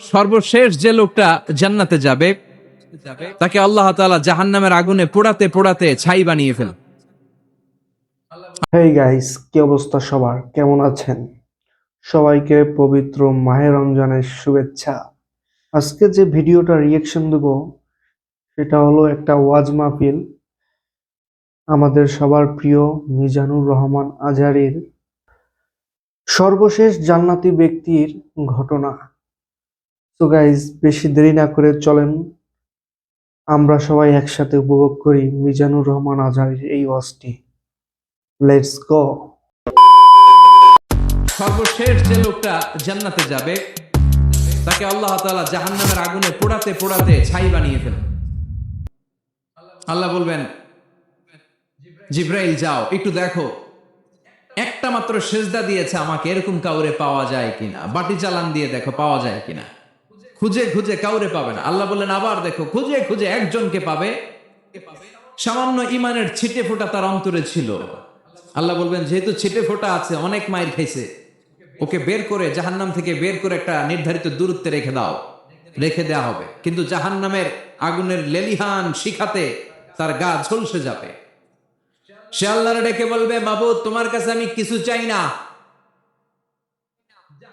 সর্বশেষ যে লোকটা জান্নাতে যাবে, তাকে আল্লাহ তাআলা জাহান্নামের আগুনে পোড়াতে পোড়াতে ছাই বানিয়ে ফেল হেই গাইস কি অবস্থা সবার? কেমন আছেন? সবাইকে পবিত্র মাহে রমজানের শুভেচ্ছা। আজকে যে ভিডিওটা রিয়েকশন দেব, সেটা হলো একটা ওয়াজ মাহফিল। আমাদের সবার প্রিয় মিজানুর রহমান আজহারির সর্বশেষ জান্নাতি ব্যক্তির ঘটনা। তো গাইস বেশি দেরি না করে চলেন। আমরা সবাই একসাথে উপভোগ করি মিজানুর রহমান আজহারির এই ওয়াজটি। লেটস গো সর্বশেষ যে লোকটা জান্নাতে যাবে, তাকে আল্লাহ তাআলা জাহান্নামের আগুনে পোড়াতে পোড়াতে ছাই বানিয়ে আল্লাহ বলবেন, জিব্রাইল, যাও, একটু দেখো। একটা মাত্র সেজদা দিয়েছে আমাকে, এরকম কাউরে পাওয়া যায় কিনা? বাটি চালান দিয়ে দেখো, পাওয়া যায় কিনা? খুঁজে খুঁজে কাউরে পাবে না। আল্লাহ বললেন, আবার দেখো, খুঁজে খুঁজে একজনকে পাবে। সামান্য ইমানের ছিটে ফোটা তার অন্তরে ছিল। আল্লাহ বলবেন, যেহেতু ছিটে ফোটা আছে, অনেক মায়ের খাইছে। ওকে বের করে জাহান্নাম থেকে বের করে একটা নির্ধারিত দূরত্বে রেখে দাও। রেখে দেওয়া হবে। কিন্তু জাহান্নামের আগুনের লেলিহান শিখাতে তার গা ঝলসে যাবে। সে আল্লাহর ডেকে বলবে বাবু তোমার কাছে আমি কিছু চাই না।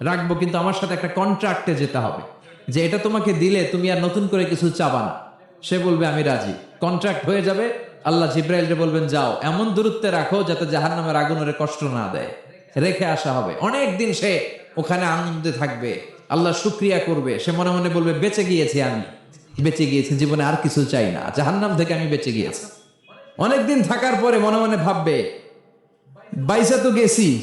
রাখব, কিন্তু আমার সাথে একটা কন্ট্রাক্টে যেতে হবে। যে এটা তোমাকে দিলে তুমি আর নতুন করে কিছু চাবা না। সে বলবে, আমি রাজি। কন্ট্রাক্ট হয়ে যাবে। আল্লাহ জিব্রাইলকে বলবেন, যাও, এমন দূরত্বে রাখো যাতে জাহান্নামের আগুন ওরে কষ্ট না দেয়। রেখে আসা হবে। অনেক দিন সে ওখানে আনন্দে থাকবে। আল্লাহ শুক্রিয়া করবে। সে মনে মনে বলবে, বেঁচে গিয়েছি আমি। বেঁচে গিয়েছি, জীবনে আর কিছু চাই না। জাহান্নাম থেকে আমি বেঁচে গিয়েছি। অনেকদিন থাকার পরে মনে মনে ভাববে, বাইসা তো গেছি।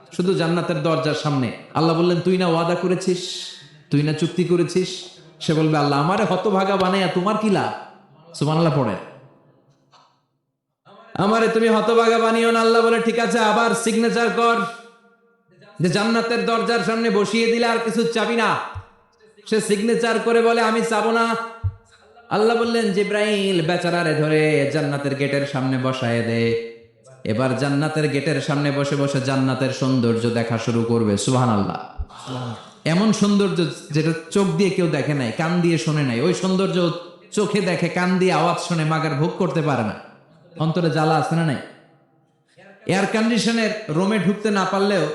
শুধু জান্নাতের দরজার সামনে। আল্লাহ বললেন, তুই না ওয়াদা করেছিস? তুই না চুক্তি করেছিস? সে বলবে, আল্লাহ, আমারে হতভাগা বানাইয়া তোমার কি লাভ? সুবহানাল্লাহ পড়ে। আমারে তুমি হতভাগা বানিও না, আল্লাহ বলে, ঠিক আছে, আবার সিগনেচার কর। যে জান্নাতের দরজার সামনে বসিয়ে দিলে আর কিছু চাবি না। সে সিগনেচার করে বলে, আমি চাবো না। আল্লাহ বললেন, জিব্রাইল বেচারারে ধরে জান্নাতের গেটের সামনে বসায় দে। এবার জান্নাতের গেটের সামনে বসে বসে জান্নাতের সৌন্দর্য দেখা শুরু করবে সুহান আল্লাহ এমন সৌন্দর্য যেটা চোখ দিয়ে কেউ দেখে নাই কান দিয়ে শোনে নাই। ওই সৌন্দর্য চোখে দেখে কান দিয়ে আওয়াজ শুনে মাগার ভোগ করতে পারে না। অন্তরে জ্বালা আছে না নাই? এয়ার কন্ডিশনের রুমে ঢুকতে না পারলেও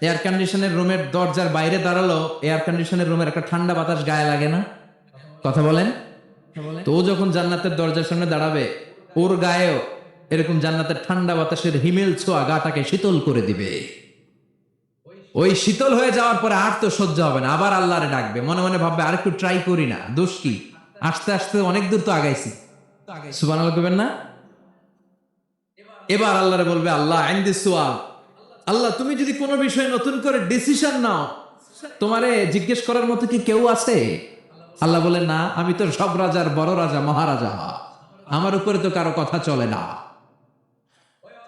এয়ার কন্ডিশনের রুমের দরজার বাইরে দাঁড়াল এয়ার কন্ডিশনের রুমের একটা ঠান্ডা বাতাস গায়ে লাগে না? কথা বলেন। তো ও যখন জান্নাতের দরজার সামনে দাঁড়াবে ওর গায়েও এরকম জান্নাতের ঠান্ডা বাতাসের হিমেল ছোঁয়া গাটাকে শীতল করে দিবে। ওই শীতল হয়ে যাওয়ার পরে আর তো সহ্য হবে না, আবার আল্লাহরে ডাকবে। মনে মনে ভাববে, আর একটু ট্রাই করি না, দোষ কি? আস্তে আস্তে অনেক দূর তো আগাইছি। সুবান করবেন না? এবার আল্লাহরে বলবে, আল্লাহ আইন্দি সোয়াল আল্লাহ, তুমি যদি কোনো বিষয়ে নতুন করে ডিসিশন নাও, তোমারে জিজ্ঞেস করার মতো কি কেউ আছে? আল্লাহ বলে, না, আমি তো সব রাজার বড় রাজা, মহারাজা আমার উপরে তো কারও কথা চলে না।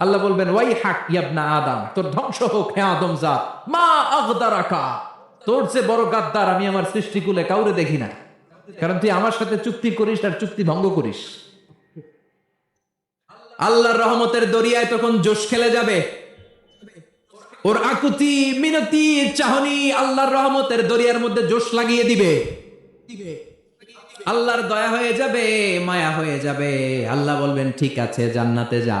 আল্লাহ বলবেন ওয়াই হাক ইয়াবনা আদম, তোর ধ্বংস হোক হে আদম জাত। মা আগদারাকা তোর চেয়ে বড় গাদ্দার আমি আমার সৃষ্টিকুলে কাউরে দেখি না। কারণ তুই আমার সাথে চুক্তি করিস আর চুক্তি ভঙ্গ করিস। আল্লাহর রহমতের দরিয়ায় তখন জোশ খেলে যাবে। ওর আকুতি মিনতি চাহনি আল্লাহর রহমতের দরিয়ার মধ্যে জোশ লাগিয়ে দিবে। আল্লাহর দয়া হয়ে যাবে, মায়া হয়ে যাবে। আল্লাহ বলবেন, ঠিক আছে, জান্নাতে যা।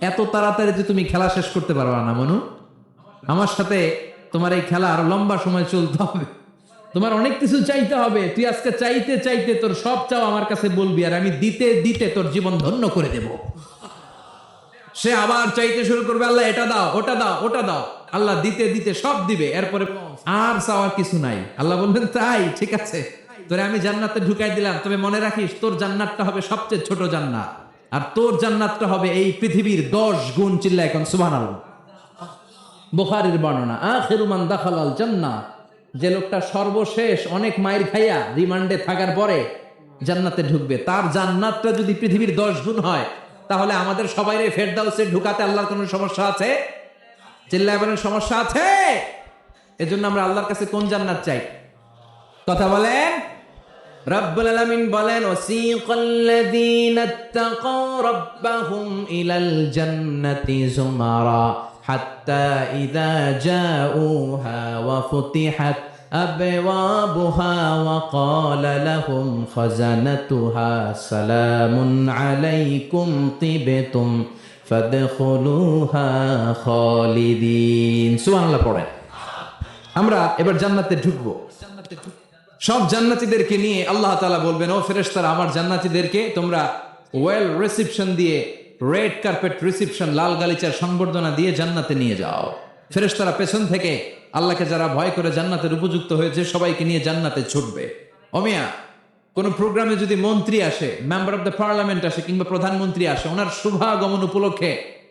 এত তাড়াতাড়ি যে তুমি খেলা শেষ করতে পারবা না, মনু। আমার সাথে তোমার এই খেলা আরও লম্বা সময় চলতে হবে। তোমার অনেক কিছু চাইতে হবে। তুই আজকে চাইতে চাইতে তোর সব চাও আমার কাছে বলবি আর আমি দিতে দিতে তোর জীবন ধন্য করে দেব। সে আবার চাইতে শুরু করবে, আল্লাহ, এটা দাও, ওটা দাও ওটা দাও। আল্লাহ দিতে দিতে সব দিবে। এরপরে আর চাওয়ার কিছু নাই। আল্লাহ বলবেন, তাই, ঠিক আছে। তোরে আমি জান্নাতে ঢুকাই দিলাম। তবে মনে রাখিস, তোর জান্নাতটা হবে সবচেয়ে ছোট জান্নাত। আর তোর জান্নাতটা হবে এই পৃথিবীর দশ গুণ চিল্লা এখন সুবাহ বুখারির বর্ণনা আখিরুমান দাখালাল জান্না যে লোকটা সর্বশেষ অনেক মায়ের খাইয়া রিমান্ডে থাকার পরে জান্নাতে ঢুকবে। তার জান্নাতটা যদি পৃথিবীর দশ গুণ হয়, তাহলে আমাদের সবাই ফেরদাউসে ঢুকাতে আল্লাহর কোনো সমস্যা আছে? চিল্লায় বলেন, সমস্যা আছে? এজন্য আমরা আল্লাহর কাছে কোন জান্নাত চাই? কথা বলেন। রব্বুল আলামিন বলেন ওয়াসিকাল্লাযীনা ইত্তাকাও রাব্বাহুম ইলাল জান্নাতি যুমারা হাত্তা ইযা জাউহা ওয়া ফুতিহাত أبوابها وقال لهم خزنتها سلام عليكم طبتم فادخلوها خالدين سبحان الله পড়েন আমরা এবার জান্নাতে ঢুকবো সব জান্নাতীদেরকে নিয়ে আল্লাহ তাআলা বলবেন, ও ফেরেশতারা, আমার জান্নাতীদেরকে তোমরা ওয়েল রিসেপশন দিয়ে রেড কার্পেট রিসেপশন লাল গালিচার সংবর্ধনা দিয়ে জান্নাতে নিয়ে যাও। ফেরেশতারা পেছন থেকে আল্লাহকে যারা ভয় করে জান্নাতের উপযুক্ত হয়েছে, সবাইকে নিয়ে জান্নাতে ছুটবে। অমিয়া কোন প্রোগ্রামে যদি মন্ত্রী আসে মেম্বার অফ দ্য পার্লামেন্ট আসে কিংবা প্রধানমন্ত্রী আসে, ওনার শুভাগমন উপলক্ষে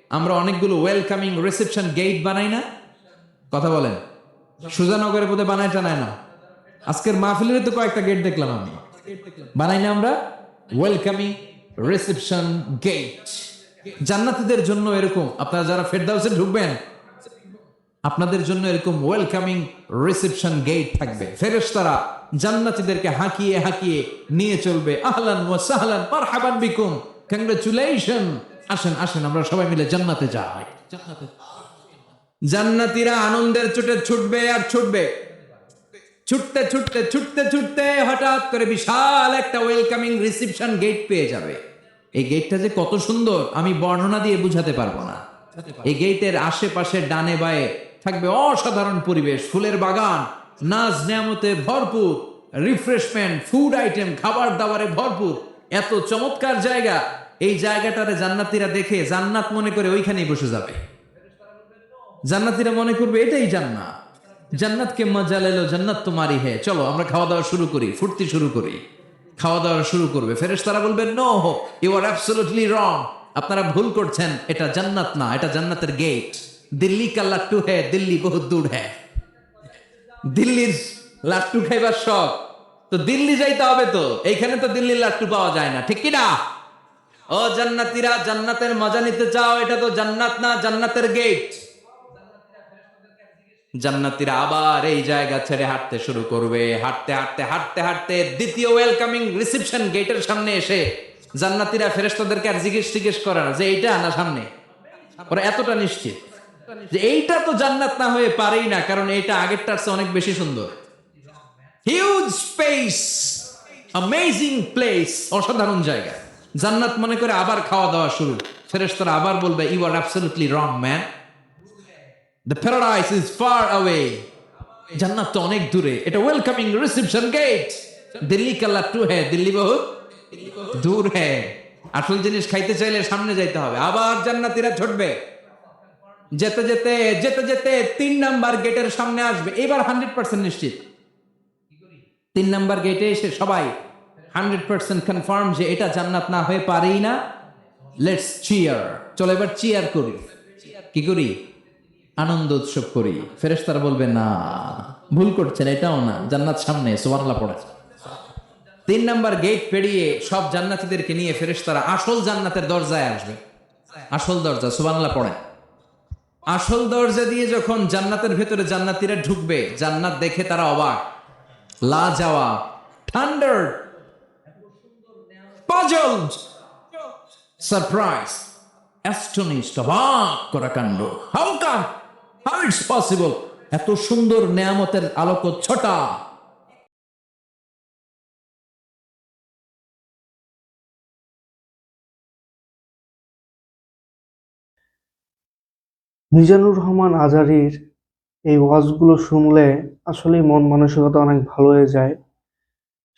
আমরা অনেকগুলো ওয়েলকামিং রিসেপশন গেট বানাই না? কথা বলেন। সুজানগরের বোধে বানায় টানায় না? আজকের মাহফিলের তো কয়েকটা গেট দেখলাম আমি। বানাই না আমরা? ওয়েলকামিং রিসেপশন গেট জান্নাতীদের জন্য এরকম। আপনারা যারা ফেরদাউসে ঢুকবেন, আপনাদের জন্য এরকম ওয়েলকামিং রিসেপশন গেট থাকবে। ফেরেশতারা জান্নাতীদেরকে হাঁকিয়ে হাঁকিয়ে নিয়ে চলবে। আহলান ওয়া সাহলান, মারহাবান বিকুম। কংগ্রাচুলেশন আসেন আসেন, আমরা সবাই মিলে জান্নাতে যাই। জান্নাতে জান্নাতীরা আনন্দের চোটে ছুটবে আর ছুটবে। ছুটতে ছুটতে ছুটতে ছুটতে হঠাৎ করে বিশাল একটা ওয়েলকামিং রিসিপশন গেট পেয়ে যাবে। এই গেটটা যে কত সুন্দর আমি বর্ণনা দিয়ে বুঝাতে পারব না। এই গেটের আশেপাশে ডানে বায়ে থাকবে অসাধারণ পরিবেশ ফুলের বাগান নাচ নিয়ামতে ভরপুর রিফ্রেশমেন্ট ফুড আইটেম খাবার দাবারে ভরপুর। এত চমৎকার জায়গা। এই জায়গাটারে জান্নাতীরা দেখে জান্নাত মনে করে ওইখানেই বসে যাবে। জান্নাতীরা মনে করবে এটাই জান্নাত। জান্নাতকে মজা লেলো জান্নাত তোমারই হে। চলো, আমরা খাওয়া দাওয়া শুরু করি, ফুর্তি শুরু করি। খাওয়া দাওয়া শুরু করবে। ফেরেশ তারা বলবে no you are absolutely wrong আপনারা ভুল করছেন, এটা জান্নাত না, এটা জান্নাতের গেট দিল্লি কা লাট্টু হে, দিল্লি বহুত দূর হে। দিল্লির লাট্টু খাইবার শখ। তো দিল্লি যাইতে হবে তো, এইখানে তো দিল্লির লাট্টু পাওয়া যায় না, ঠিক কিনা ও জান্নাতীরা, জান্নাতের মজা নিতে চাও, এটা তো জান্নাত না, জান্নাতের গেট জান্নাতীরা আবার এই জায়গা ছেড়ে হাঁটতে শুরু করবে। হাঁটতে হাঁটতে হাঁটতে হাঁটতে দ্বিতীয় ওয়েলকামিং রিসেপশন গেটের সামনে এসে জান্নাতীরা ফেরেশতাদেরকে আর জিজ্ঞেস জিজ্ঞেস করে না যে এইটা না সামনে? ওরা এতটা নিশ্চিত যে এইটা তো জান্নাত না হয়ে পারেই না, কারণ এটা আগেরটার চেয়ে অনেক বেশি সুন্দর। হিউজ স্পেস অ্যামেজিং প্লেস অসাধারণ জায়গা। জান্নাত মনে করে আবার খাওয়া দাওয়া শুরু। ফেরেশতারা আবার বলবে you are absolutely wrong man the paradise is far away জান্নাত তো অনেক দূরে। এটা ওয়েলকামিং রিসেপশন গেট দিল্লি কাল্লা টু হ্যাঁ দিল্লি বহুত দূর হ্যাঁ আসল জিনিস খাইতে চাইলে সামনে যাইতে হবে। আবার জান্নাতীরা ছুটবে যেতে যেতে যেতে যেতে তিন নাম্বার গেটের সামনে আসবে। এবার হান্ড্রেড পার্সেন্ট নিশ্চিত। তিন নাম্বার গেটে এসে সবাই হান্ড্রেড পার্সেন্ট কনফার্ম যে এটা জান্নাত না হয়ে পারেই না। লেটস চিয়ার চলো এবার চিয়ার করি। কি করি? আনন্দ উৎসব করি। ফেরেশতারা বলবে, না, ভুল করছেন, এটাও না, জান্নাত সামনে, সুবহানাল্লাহ পড়ে তিন নাম্বার গেট পেরিয়ে সব জান্নাতীদেরকে নিয়ে ফেরেশতারা আসল জান্নাতের দরজায় আসবে। আসল দরজা, সুবহানাল্লাহ পড়ে আসল দরজা দিয়ে যখন জান্নাতের ভেতরে জান্নাতীরা ঢুকবে, জান্নাত দেখে তারা অবাক। লা যাওয়া থান্ডার পাজলড সারপ্রাইজ, অ্যাস্টনিশড, অবাক করা কাণ্ড। How come how it's possible এত সুন্দর নেয়ামতের আলোক ছটা মিজানুর রহমান আজারির এই ওয়াজগুলো শুনলে আসলেই মন মানসিকতা অনেক ভালো হয়ে যায়।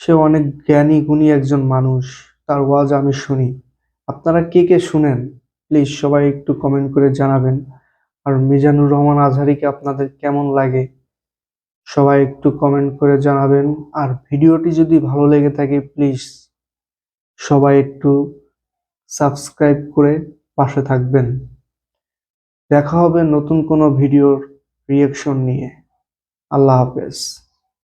সে অনেক জ্ঞানী, গুণী একজন মানুষ, তার ওয়াজ আমি শুনি। আপনারা কে কে শুনেন? প্লিজ সবাই একটু কমেন্ট করে জানাবেন। আর মিজানুর রহমান আজহারিকে আপনাদের কেমন লাগে? সবাই একটু কমেন্ট করে জানাবেন। আর ভিডিওটি যদি ভালো লেগে থাকে প্লিজ সবাই একটু সাবস্ক্রাইব করে পাশে থাকবেন। দেখা হবে নতুন কোনো ভিডিওর রিয়েকশন নিয়ে। আল্লাহ হাফেজ।